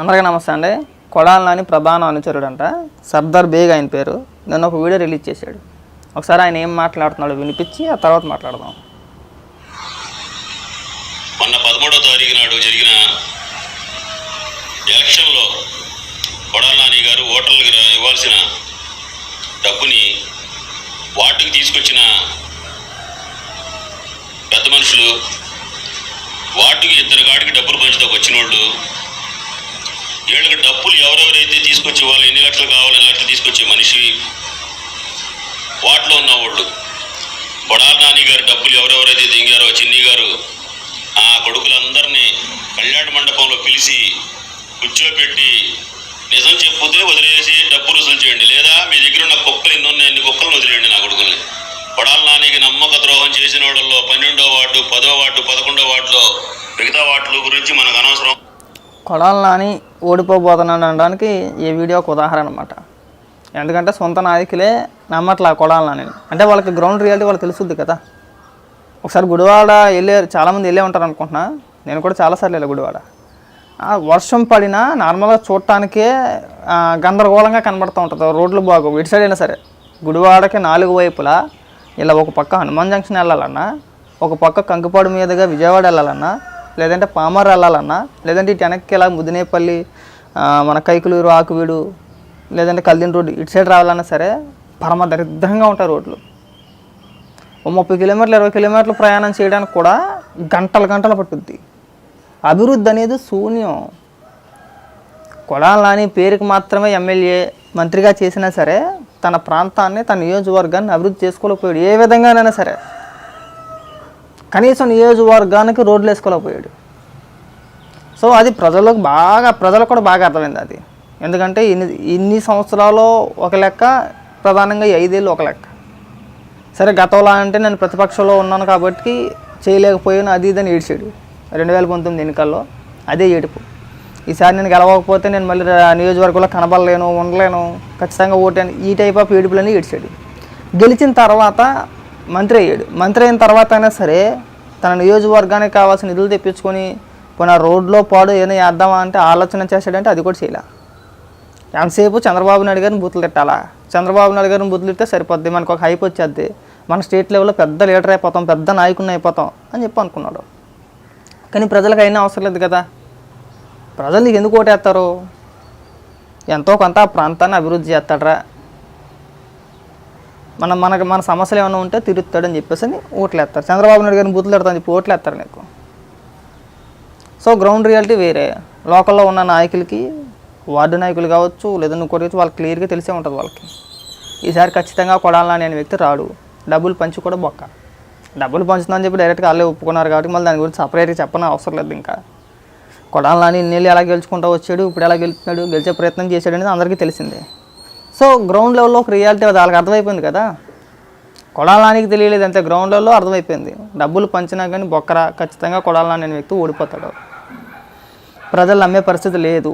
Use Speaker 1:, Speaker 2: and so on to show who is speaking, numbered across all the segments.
Speaker 1: అందరికీ నమస్తే అండి. కొడాలని ప్రధాన అనుచరుడు అంట సర్దార్ బేగ్ ఆయన పేరు. నిన్న ఒక వీడియో రిలీజ్ చేశాడు. ఒకసారి ఆయన ఏం మాట్లాడుతున్నాడో వినిపించి ఆ తర్వాత మాట్లాడదాం.
Speaker 2: మొన్న పదమూడో తారీఖు నాడు జరిగిన ఎలక్షన్లో కొడాల నాని గారు ఓటర్లకు ఇవ్వాల్సిన డబ్బుని వాటికి తీసుకొచ్చిన పెద్ద మనుషులు వాటికి ఇద్దరు కాడికి డబ్బులు పంచుతాకు వచ్చిన వాళ్ళు వీళ్ళకి డబ్బులు ఎవరెవరైతే తీసుకొచ్చి వాళ్ళు ఎన్ని లక్షలు కావాలి ఎన్ని లక్షలు తీసుకొచ్చే మనిషి వాటిలో ఉన్నవాళ్ళు కొడాల నాని గారు డబ్బులు ఎవరెవరైతే దింగారో చిన్ని గారు ఆ కొడుకులందరినీ కళ్యాణ మండపంలో పిలిచి కూర్చోబెట్టి నిజం చెప్పుతే వదిలేసి డబ్బులు వసూలు చేయండి. లేదా మీ దగ్గర ఉన్న కుక్కలు ఎన్ని ఉన్నాయి అన్ని కుక్కలను వదిలేయండి నా కొడుకుల్ని. కొడాల నానికి నమ్మక ద్రోహం చేసిన వాళ్ళలో పన్నెండో వార్డు పదో వార్డు పదకొండో వార్డులో మిగతా వార్డుల గురించి మనకు అనవసరం.
Speaker 1: కొడాలని ఓడిపోబోతున్నాడు అనడానికి ఈ వీడియో ఒక ఉదాహరణ అనమాట ఎందుకంటే సొంత నాయకులే నమ్మట్లా కొడాలని అంటే వాళ్ళకి గ్రౌండ్ రియాలిటీ వాళ్ళకి తెలుసుద్ది కదా. ఒకసారి గుడివాడ వెళ్ళే చాలామంది వెళ్ళే ఉంటారు అనుకుంటున్నా. నేను కూడా చాలాసార్లు వెళ్ళా గుడివాడ. వర్షం పడినా నార్మల్గా చూడటానికే గందరగోళంగా కనబడుతూ ఉంటుంది. రోడ్లు బాగు ఇటు సైడ్ అయినా సరే. గుడివాడకి నాలుగు వైపులా ఇలా ఒక పక్క హనుమాన్ జంక్షన్ వెళ్ళాలన్నా ఒక పక్క కంకిపాడు మీదుగా విజయవాడ వెళ్ళాలన్నా లేదంటే పామర్ వెళ్ళాలన్నా లేదంటే ఇటు వెనక్కి ఇలా ముదినేపల్లి మన కైకులూరు ఆకువీడు లేదంటే కల్దిన రోడ్డు ఇటు సైడ్ రావాలన్నా సరే పరమ దరిద్రంగా ఉంటాయి రోడ్లు. ఓ ముప్పై కిలోమీటర్లు ఇరవై కిలోమీటర్లు ప్రయాణం చేయడానికి కూడా గంటలు గంటలు పట్టుద్ది. అభివృద్ధి అనేది శూన్యం. కొడాలని పేరుకి మాత్రమే ఎమ్మెల్యే మంత్రిగా చేసినా సరే తన ప్రాంతాన్ని తన నియోజకవర్గాన్ని అభివృద్ధి చేసుకోలేకపోయాడు ఏ విధంగానైనా సరే. కనీసం నియోజకవర్గానికి రోడ్లు వేసుకోలేకపోయాడు. సో అది ప్రజలకు బాగా ప్రజలకు కూడా బాగా అర్థమైంది అది. ఎందుకంటే ఇన్ని ఇన్ని సంవత్సరాలు ఒక లెక్క ప్రధానంగా ఈ ఐదేళ్ళు ఒక లెక్క. సరే గతంలో అంటే నేను ప్రతిపక్షంలో ఉన్నాను కాబట్టి చేయలేకపోయాను అది ఇదని ఏడ్చాడు. రెండు వేల పంతొమ్మిది ఎన్నికల్లో అదే ఏడుపు. ఈసారి నేను గెలవకపోతే నేను మళ్ళీ నియోజకవర్గంలో కనబడలేను ఉండలేను ఖచ్చితంగా ఓటాను ఈ టైప్ ఆఫ్ ఏడుపులని ఏడ్చాడు. గెలిచిన తర్వాత మంత్రి అయ్యాడు మంత్రి అయిన తర్వాత అయినా సరే తన నియోజకవర్గానికి కావాల్సిన నిధులు తెప్పించుకొని పోనీ రోడ్లో పాడు ఏదైనా చేద్దామా అంటే ఆలోచన చేశాడంటే అది కూడా చేయలే. ఎంతసేపు చంద్రబాబు నాయుడు గారిని బూతులు తిట్టాలా? చంద్రబాబు నాయుడు గారిని బూతులు తిట్టే సరిపోద్ది మనకు ఒక హైప్ వచ్చేద్ది. మన స్టేట్ లెవెల్లో పెద్ద లీడర్ అయిపోతాం పెద్ద నాయకుడిని అయిపోతాం అని చెప్పి అనుకున్నాడు. కానీ ప్రజలకు అయినా అవసరం లేదు కదా. ప్రజలు ఎందుకు ఓటేస్తారు ఎంతో కొంత ఆ ప్రాంతాన్ని అభివృద్ధి చేస్తాడరా. మన మనకి మన సమస్యలు ఏమైనా ఉంటే తిరుగుతాడని చెప్పేసి అని ఓట్లేస్తారు చంద్రబాబు నాయుడు గారిని బూతులు పెడతాని చెప్పి ఓట్లేస్తారు నీకు. సో గ్రౌండ్ రియాలిటీ వేరే. లోకల్లో ఉన్న నాయకులకి వార్డు నాయకులు కావచ్చు లేదా నువ్వు కావచ్చు వాళ్ళకి క్లియర్గా తెలిసే ఉంటుంది వాళ్ళకి. ఈసారి ఖచ్చితంగా కొడాలని అనే వ్యక్తి రాడు. డబ్బులు పంచి కూడా బొక్క. డబ్బులు పంచుతుందని చెప్పి డైరెక్ట్గా వాళ్ళే ఒప్పుకున్నారు కాబట్టి మళ్ళీ దాని గురించి సపరేట్గా చెప్పని అవసరం లేదు ఇంకా. కొడాలని ఇన్నేళ్ళు ఎలా గెలుచుకుంటూ వచ్చాడు ఇప్పుడు ఎలా గెలుస్తున్నాడు గెలిచే ప్రయత్నం చేశాడు అనేది అందరికీ తెలిసిందే. సో గ్రౌండ్ లెవెల్లో ఒక రియాలిటీ అది వాళ్ళకి అర్థమైపోయింది కదా. కొడాలానికి తెలియలేదు అంతే గ్రౌండ్ లెవెల్లో అర్థమైపోయింది. డబ్బులు పంచినా కానీ బొక్కరా ఖచ్చితంగా కొడాలని అనే వ్యక్తి ఓడిపోతాడు. ప్రజలు నమ్మే పరిస్థితి లేదు.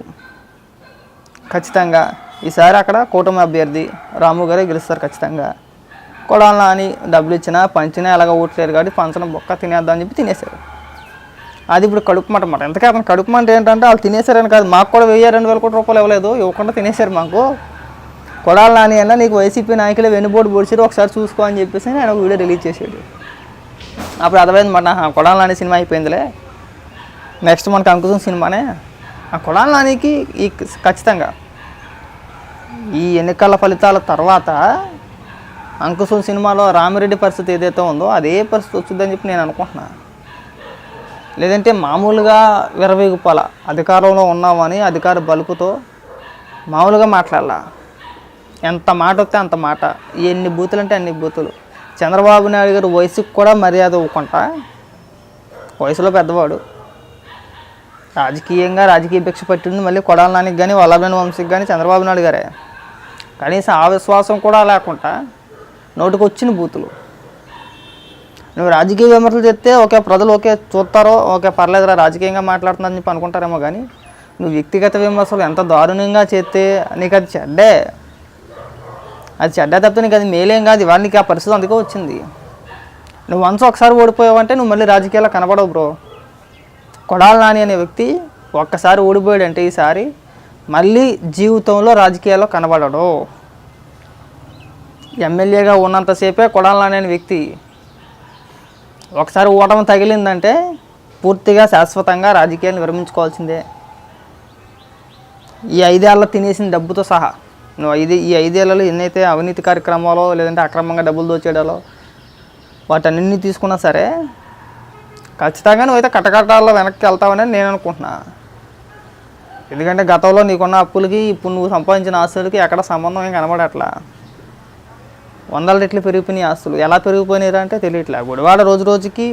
Speaker 1: ఖచ్చితంగా ఈసారి అక్కడ కూటమి అభ్యర్థి రాము గారే గెలుస్తారు ఖచ్చితంగా. కొడాలని అని డబ్బులు ఇచ్చినా పంచినా ఎలాగ ఓట్లేరు కాబట్టి పంచడం బొక్క తినేద్దాం అని చెప్పి తినేశారు. అది ఇప్పుడు కడుపు మాట మాట. ఎంతకే అతను కడుపు మాట ఏంటంటే వాళ్ళు తినేశారని కాదు. మాకు కూడా వెయ్యి రెండు వేల కోట్ల రూపాయలు ఇవ్వలేదు. ఇవ్వకుండా తినేశారు మాకు. కొడాలి నాని అన్న నీకు వైసీపీ నాయకులు వెనుబోటు పొడిచారు ఒకసారి చూసుకో అని చెప్పేసి ఆయన ఒక వీడియో రిలీజ్ చేసాడు. అప్పుడు అర్థమైంది మన కొడాలి నాని సినిమా అయిపోయిందిలే. నెక్స్ట్ మనకు అంకుశం సినిమానే. ఆ కొడాలి నానికి ఈ ఖచ్చితంగా ఈ ఎన్నికల ఫలితాల తర్వాత అంకుశం సినిమాలో రామిరెడ్డి పరిస్థితి ఏదైతే ఉందో అదే పరిస్థితి వచ్చిందని చెప్పి నేను అనుకుంటున్నా. లేదంటే మామూలుగా విరవేగుపాల అధికారంలో ఉన్నామని అధికార బలుపుతో మామూలుగా మాట్లాడాల. ఎంత మాట వస్తే అంత మాట. ఎన్ని బూతులు అంటే అన్ని బూతులు. చంద్రబాబు నాయుడు గారు వయసుకు కూడా మర్యాద ఇవ్వకుండా వయసులో పెద్దవాడు. రాజకీయంగా రాజకీయ భిక్ష పట్టింది మళ్ళీ కొడాల నానికి కానీ వల్లభేని వంశీకి కానీ చంద్రబాబు నాయుడు గారే. కనీసం ఆ విశ్వాసం కూడా లేకుండా నోటికి వచ్చిన బూతులు. నువ్వు రాజకీయ విమర్శలు చెప్తే ఓకే ప్రజలు ఓకే చూస్తారో ఓకే పర్లేదురా రాజకీయంగా మాట్లాడుతుందని చెప్పి అనుకుంటారేమో కానీ నువ్వు వ్యక్తిగత విమర్శలు ఎంత దారుణంగా చేస్తే నీకు అది చెడ్డే. అది చెడ్డ తప్పితే నీకు అది మేలేం కాదు ఇవాళ నీకు ఆ పరిస్థితి అందుకే వచ్చింది. నువ్వు వన్స్ ఒకసారి ఓడిపోయావంటే నువ్వు మళ్ళీ రాజకీయాల్లో కనబడవు బ్రో కొడాలి నాని అనే వ్యక్తి ఒక్కసారి ఓడిపోయాడంటే ఈసారి మళ్ళీ జీవితంలో రాజకీయాల్లో కనబడడు. ఎమ్మెల్యేగా ఉన్నంతసేపే కొడాలనే వ్యక్తి ఒకసారి ఓటమి తగిలిందంటే పూర్తిగా శాశ్వతంగా రాజకీయాన్ని విరమించుకోవాల్సిందే. ఈ ఐదేళ్ళ తినేసిన డబ్బుతో సహా. నువ్వు ఐదు ఈ ఐదేళ్ళలో ఎన్నైతే అవినీతి కార్యక్రమాలో లేదంటే అక్రమంగా డబ్బులు దోచేయడాలో వాటన్నింటినీ తీసుకున్నా సరే ఖచ్చితంగా నువ్వైతే కటకటాల్లో వెనక్కి వెళ్తావని నేను అనుకుంటున్నా. ఎందుకంటే గతంలో నీకున్న అప్పులకి ఇప్పుడు నువ్వు సంపాదించిన ఆస్తులకి ఎక్కడ సంబంధం ఏం కనబడట్లా. వందల రెట్లు పెరిగిపోయినాయి ఆస్తులు. ఎలా పెరిగిపోయినాయి అంటే తెలియట్లే. గుడివాడ రోజు రోజుకి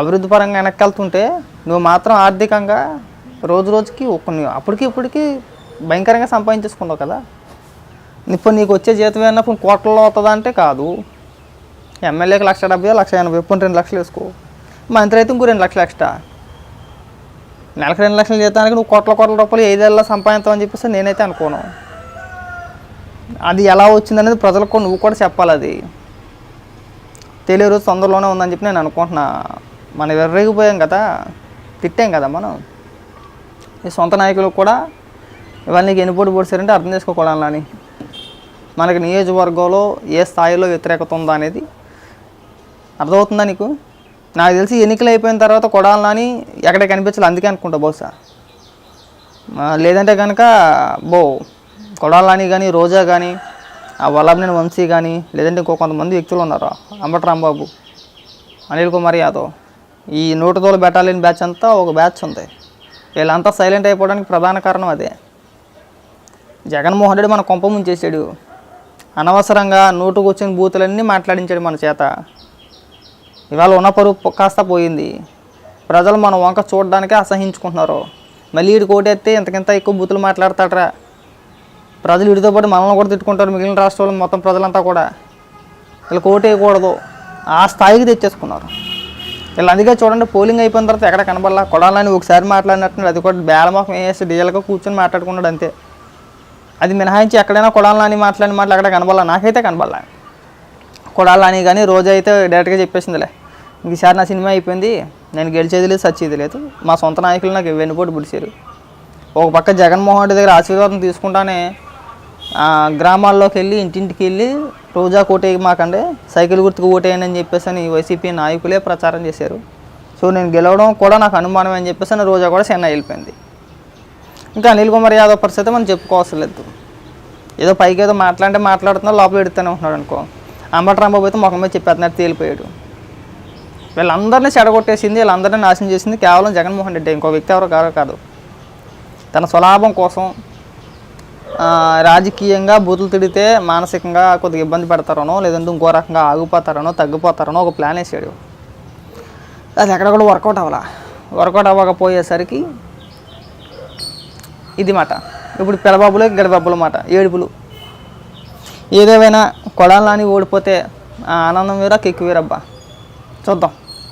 Speaker 1: అభివృద్ధి పరంగా వెనక్కి వెళ్తుంటే నువ్వు మాత్రం ఆర్థికంగా రోజు రోజుకి కొన్ని అప్పటికి ఇప్పటికి భయంకరంగా సంపాదించేసుకున్నావు కదా. ఇప్పుడు నీకు వచ్చే జీతం ఏమన్నా కోట్లలో అవుతుందా అంటే కాదు. ఎమ్మెల్యేకి లక్ష డెబ్బై లక్ష ఎనభై ఇప్పుడు రెండు లక్షలు వేసుకో. మంత్రి అయితే ఇంకో రెండు లక్షలు ఎక్స్ట్రా నెలకు రెండు లక్షలు జీతానికి నువ్వు కోట్ల కోట్ల రూపాయలు ఐదేళ్ళలో సంపాదించావని చెప్పేసి నేనైతే అనుకోను. అది ఎలా వచ్చిందనేది ప్రజలకు నువ్వు కూడా చెప్పాలి అది. తెలియ రోజు తొందరలోనే ఉందని చెప్పి నేను అనుకుంటున్నా. మనం ఎర్రగిపోయాం కదా తిట్టాం కదా మనం. ఈ సొంత నాయకులు కూడా ఇవాళ నీకు ఎన్ని పోటీ పొడిచారంటే అర్థం చేసుకోకూడదని మనకి నియోజకవర్గంలో ఏ స్థాయిలో వ్యతిరేకత ఉందా అనేది అర్థమవుతుందా నీకు? నాకు తెలిసి ఎన్నికలు అయిపోయిన తర్వాత కొడాలని ఎక్కడ కనిపించాలి అందుకే అనుకుంటా బహుశా. లేదంటే కనుక బో కొడాలని కానీ రోజా కానీ ఆ వల్లభనేని వంశీ కానీ లేదంటే ఇంకో కొంతమంది వ్యక్తులు ఉన్నారు అంబటి రాంబాబు అనిల్ కుమార్ యాదవ్. ఈ నూట తోలు బెటాలియన్ బ్యాచ్ అంతా ఒక బ్యాచ్ ఉంది. వీళ్ళంతా సైలెంట్ అయిపోవడానికి ప్రధాన కారణం అదే. జగన్మోహన్ రెడ్డి మన కొంప ముంచేసాడు అనవసరంగా నోటుకు వచ్చిన బూతులన్నీ మాట్లాడించాడు మన చేత. ఇవాళ ఉన్న పరువు కాస్త పోయింది. ప్రజలు మన వంక చూడడానికే అసహించుకుంటున్నారు. మళ్ళీ వీడికి కోటేస్తే ఇంతకింత ఎక్కువ బూతులు మాట్లాడతాడరా. ప్రజలు వీడితో పాటు మనల్ని కూడా తిట్టుకుంటారు మిగిలిన రాష్ట్రాలు మొత్తం ప్రజలంతా కూడా. వీళ్ళు కోటేయకూడదు ఆ స్థాయికి తెచ్చేసుకున్నారు. వీళ్ళు అందుకే చూడండి పోలింగ్ అయిపోయిన తర్వాత ఎక్కడ కనబడలా. కొడాలని ఒకసారి మాట్లాడినట్టు అది కూడా బేలమొఖం వేసి డీజల్గా కూర్చొని మాట్లాడుకున్నాడు అంతే. అది మినహాయించి ఎక్కడైనా కొడాలని మాట్లాడిన మాటలు అక్కడ కనబడాలి. నాకైతే కనబడాల. కొడాలని కానీ రోజు అయితే డైరెక్ట్గా చెప్పేసిందిలే. ఇంక ఈసారి నా సినిమా అయిపోయింది. నేను గెలిచేది లేదు సచ్చేది లేదు. మా సొంత నాయకులు నాకు వెన్నుపోటు పిలిచారు ఒక పక్క జగన్మోహన్ రెడ్డి దగ్గర ఆశీర్వాదం తీసుకుంటానే గ్రామాల్లోకి వెళ్ళి ఇంటింటికి వెళ్ళి రోజా కోటేయి మాకండే సైకిల్ గుర్తుకు ఓటేయండి అని చెప్పేసి అని వైసీపీ నాయకులే ప్రచారం చేశారు. సో నేను గెలవడం కూడా నాకు అనుమానం అని చెప్పేసి అని రోజా కూడా చెన్నై వెళ్ళిపోయింది. ఇంకా అనిల్ కుమార్ యాదవ్ పరిస్థితి మనం చెప్పుకోవాల్సిన లేదు ఏదో పైకి ఏదో మాట్లాడితే మాట్లాడుతున్నా లోపల ఎడుతూనే ఉంటున్నాడు అనుకో. అంబటి రాంబాబు అయితే ముఖం మీద చెప్పేస్తున్నారు తేలిపోయాడు. వీళ్ళందరినీ చెడగొట్టేసింది వీళ్ళందరినీ నాశనం చేసింది కేవలం జగన్మోహన్ రెడ్డి. ఇంకో వ్యక్తి ఎవరో కాదు కాదు. తన స్వలాభం కోసం రాజకీయంగా బూతులు తిడితే మానసికంగా కొద్దిగా ఇబ్బంది పడతారనో లేదంటే ఇంకో రకంగా ఆగిపోతారనో తగ్గిపోతారనో ఒక ప్లాన్ వేసాడు. అది ఎక్కడ కూడా వర్కౌట్ అవ్వాలా. వర్కౌట్ అవ్వకపోయేసరికి ఇది మాట ఇప్పుడు పిల్లబాబులు గడబాబుల మాట. ఏడుపులు. ఏదేమైనా కొడాలని ఓడిపోతే ఆ ఆనందం వేరా కెక్కు వేరబ్బా. చూద్దాం.